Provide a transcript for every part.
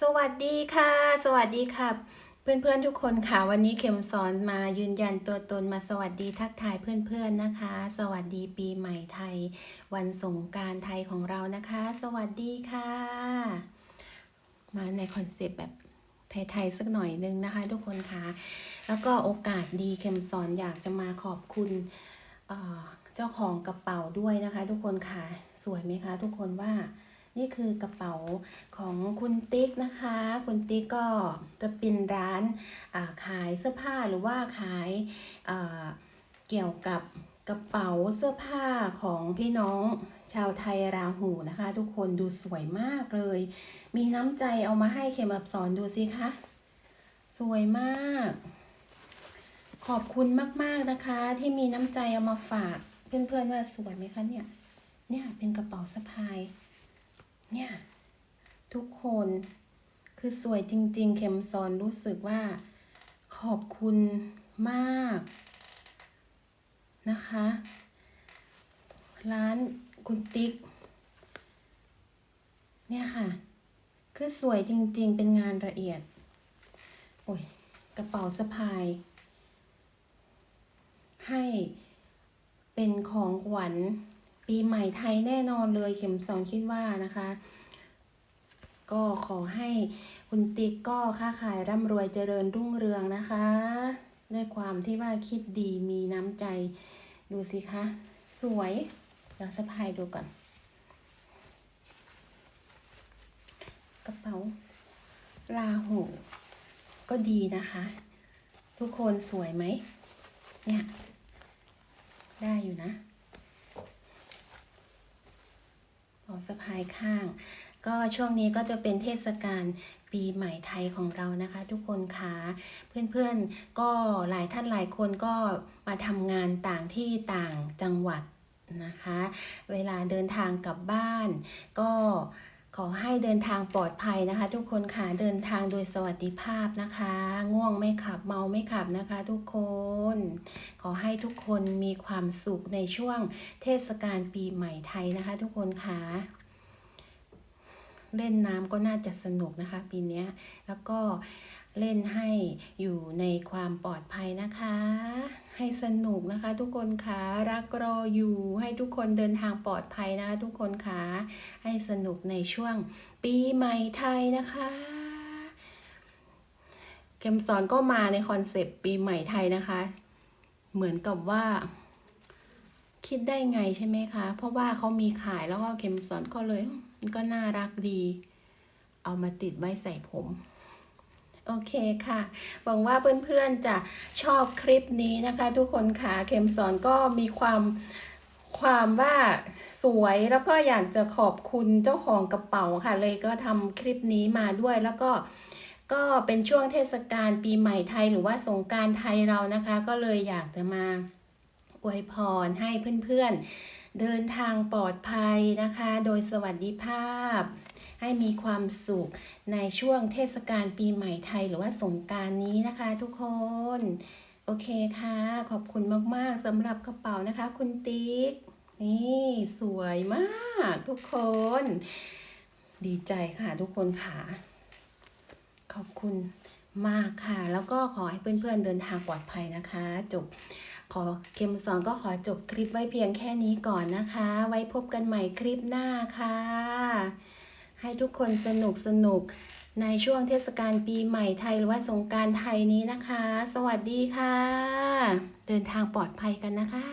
สวัสดีค่ะ สวัสดีค่ะ เพื่อนๆทุกคนค่ะ วันนี้เข็มสอนมายืนยันตัวตนมาสวัสดีทักทายเพื่อนๆนะคะ สวัสดีปีใหม่ไทย วันสงการไทยของเรานะคะ สวัสดีค่ะ มาในคอนเซปต์แบบไทยๆสักหน่อยนึงนะคะ ทุกคนค่ะ แล้วก็โอกาสดีเข็มสอนอยากจะมาขอบคุณเอ่อเจ้าของกระเป๋าด้วยนะคะ ทุกคนค่ะ สวยไหมคะ ทุกคนว่า นี่คือกระเป๋าของคุณติ๊กนะคะ คุณติ๊กก็จะเป็นร้านาขายเสื้อผ้าหรือว่าขายอ่าเกี่ยวกับกระเป๋าเสื้อผ้าของพี่น้องชาวไทยราหูนะคะ ทุกคนดูสวยมากเลย มีน้ำใจเอามาให้เขมอับสอนดูสิคะ สวยมาก ขอบคุณมากๆนะคะ ที่มีน้ำใจเอามาฝาก เพื่อนๆว่าสวยไหมคะเนี่ย เนี่ยเป็นกระเป๋าสะพาย เนี่ย ทุกคนคือสวยจริง ๆ เข็มซอนรู้สึกว่าขอบคุณมากนะคะ ร้านคุณติ๊ก เนี่ยค่ะ คือสวยจริง ๆ เป็นงานละเอียด โอ้ย กระเป๋าสะพาย ให้เป็นของขวัญ ปีใหม่ไทยแน่นอนเลยเข็มสองคิดว่านะคะ ก็ขอให้คุณติ๊กก็ค้าขายร่ำรวยเจริญรุ่งเรืองนะคะด้วยความที่ว่าคิดดีมีน้ำใจดูสิคะ สวยเดี๋ยวสะพายดูก่อน กระเป๋าลาหูก็ดีนะคะ ทุกคนสวยไหมเนี่ย ได้อยู่นะ อ๋อสะพายข้าง ก็ช่วงนี้ก็จะเป็นเทศกาลปีใหม่ไทยของเรานะคะ ทุกคนคะเพื่อนๆก็หลายท่านหลายคนก็มาทำงานต่างที่ต่างจังหวัดนะคะ เวลาเดินทางกลับบ้านก็ ขอให้เดินทางปลอดภัยนะคะ ทุกคนค่ะเดินทางโดยสวัสดิภาพนะคะ ง่วงไม่ขับเมาไม่ขับนะคะ ทุกคน ขอให้ทุกคนมีความสุขในช่วงเทศกาลปีใหม่ไทยนะคะ ทุกคนค่ะเล่นน้ำก็น่าจะสนุกนะคะ ปีนี้แล้วก็เล่นให้อยู่ในความปลอดภัยนะคะ ให้สนุกนะคะ ทุกคนคะรักรออยู่ ให้ทุกคนเดินทางปลอดภัยนะคะทุกคนคะให้สนุกในช่วง ปีใหม่ไทยนะคะเกมสอนก็มาในคอนเซปต์ปีใหม่ไทยนะคะ เหมือนกับว่าคิดได้ไงใช่ไหมคะ เพราะว่าเขามีขายแล้วก็เข็มสอนก็เลย ก็น่ารักดี เอามาติดไว้ใส่ผม โอเคค่ะ หวังว่าเพื่อนๆจะชอบคลิปนี้นะคะ ทุกคนค่ะเข็มสอนก็มีความความว่าสวยแล้วก็อยากจะขอบคุณเจ้าของกระเป๋าค่ะ เลยก็ทำคลิปนี้มาด้วยแล้วก็ก็เป็นช่วงเทศกาลปีใหม่ไทยหรือว่าสงการไทยเรานะคะ ก็เลยอยากจะมาอวยพรให้เพื่อนๆเดินทางปลอดภัยนะคะ โดยสวัสดิภาพ ให้มีความสุขในช่วงเทศกาลปีใหม่ไทยหรือว่าสงการนี้นะคะทุกคน โอเคค่ะ ขอบคุณมากๆสำหรับกระเป๋านะคะ คุณติ๊ก นี่สวยมากทุกคน ดีใจค่ะทุกคนค่ะ ขอบคุณมากค่ะ แล้วก็ขอให้เพื่อนๆเดินทางปลอดภัยนะคะ จบขอเกมสอนก็ขอจบคลิปไว้เพียงแค่นี้ก่อนนะคะ ไว้พบกันใหม่คลิปหน้าค่ะ ให้ทุกคนสนุกสนุกในช่วงเทศกาลปีใหม่ไทยหรือว่าสงการไทยนี้นะคะ สวัสดีค่ะ เดินทางปลอดภัยกันนะคะ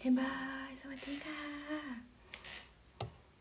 บ๊ายบาย สวัสดีค่ะ